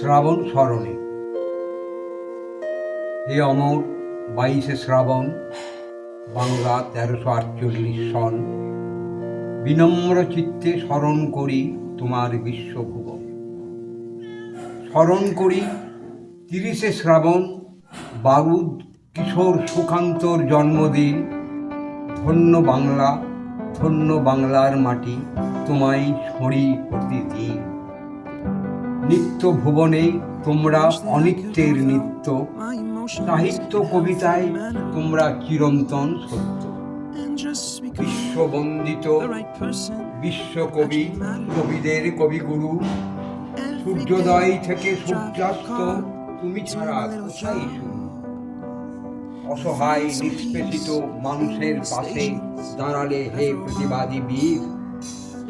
শ্রাবণ স্মরণে। হে অমর, বাইশে শ্রাবণ, বাংলা তেরোশো আটচল্লিশ সন, বিনম্র চিত্তে স্মরণ করি তোমার বিশ্বভুব। স্মরণ করি তিরিশে শ্রাবণ বারুদ কিশোর সুকান্তর জন্মদিন, ধন্য বাংলা, ধন্য বাংলার মাটি তোমায় ছড়ি প্রতিদিন। নিত্য ভুবনে তোমরা অনিত্যের নিত্য। সাহিত্য কবিতায় তোমরা চিরন্তন সত্য। বিশ্ববন্দিত বিশ্বকবি, কবিদের কবিগুরু, সূর্যোদয় থেকে সূর্যাস্ত, তুমি ছাড়া কোথায় অসহায়, নিষ্পেষিত মানুষের পাশে দাঁড়ালে হে প্রতিবাদী বীর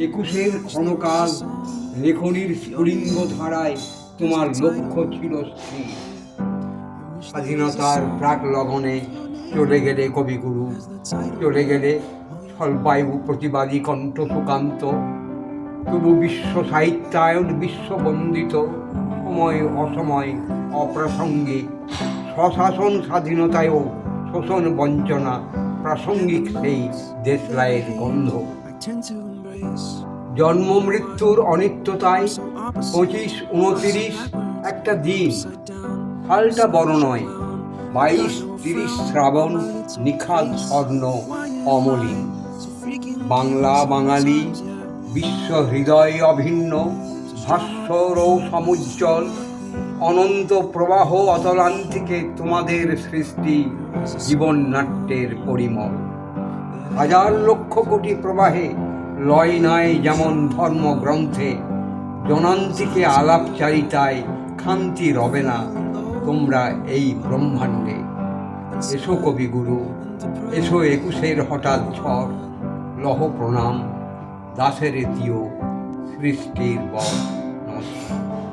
একুশের ক্ষণকাল লেখনির স্ফুলিঙ্গ ধারায় তোমার লক্ষ্য ছিল স্থির। স্বাধীনতার প্রাক লগনে চলে গেলে কবিগুরু, চলে গেলে স্বল্পায়ু প্রতিবাদী কণ্ঠ সুকান্ত, তবু বিশ্ব সাহিত্যায়ন বিশ্ববন্দিত সময় অসময় অপ্রাসঙ্গিক, স্বশাসন স্বাধীনতায়ও শোষণ বঞ্চনা, প্রাসঙ্গিক সেই দেশলাইয়ের গন্ধ। জন্ম মৃত্যুর অনিত্যতায় পঁচিশ উনতিরিশ একটা দিন। সালটা বড় নয়। বাইশ তিরিশ শ্রাবণ নিখাদ স্বর্ণ অমলিন বাংলা বাঙালি বিশ্ব হৃদয় অভিন্ন ভাস্বর সমুজ্জ্বল অনন্ত প্রবাহ অতলান্তিকে তোমাদের সৃষ্টি জীবন নাট্যের পরিমল। হাজার লক্ষ কোটি প্রবাহে লয় নাই যেমন ধর্মগ্রন্থে। জনান্তিকে আলাপচারিতায় খান্তি রবে না, তোমরা এই ব্রহ্মাণ্ডে। এসো কবিগুরু, এসো একুশের হঠাৎ ঝড়, লহ প্রণাম দাসের দিও সৃষ্টির বর নমস্কার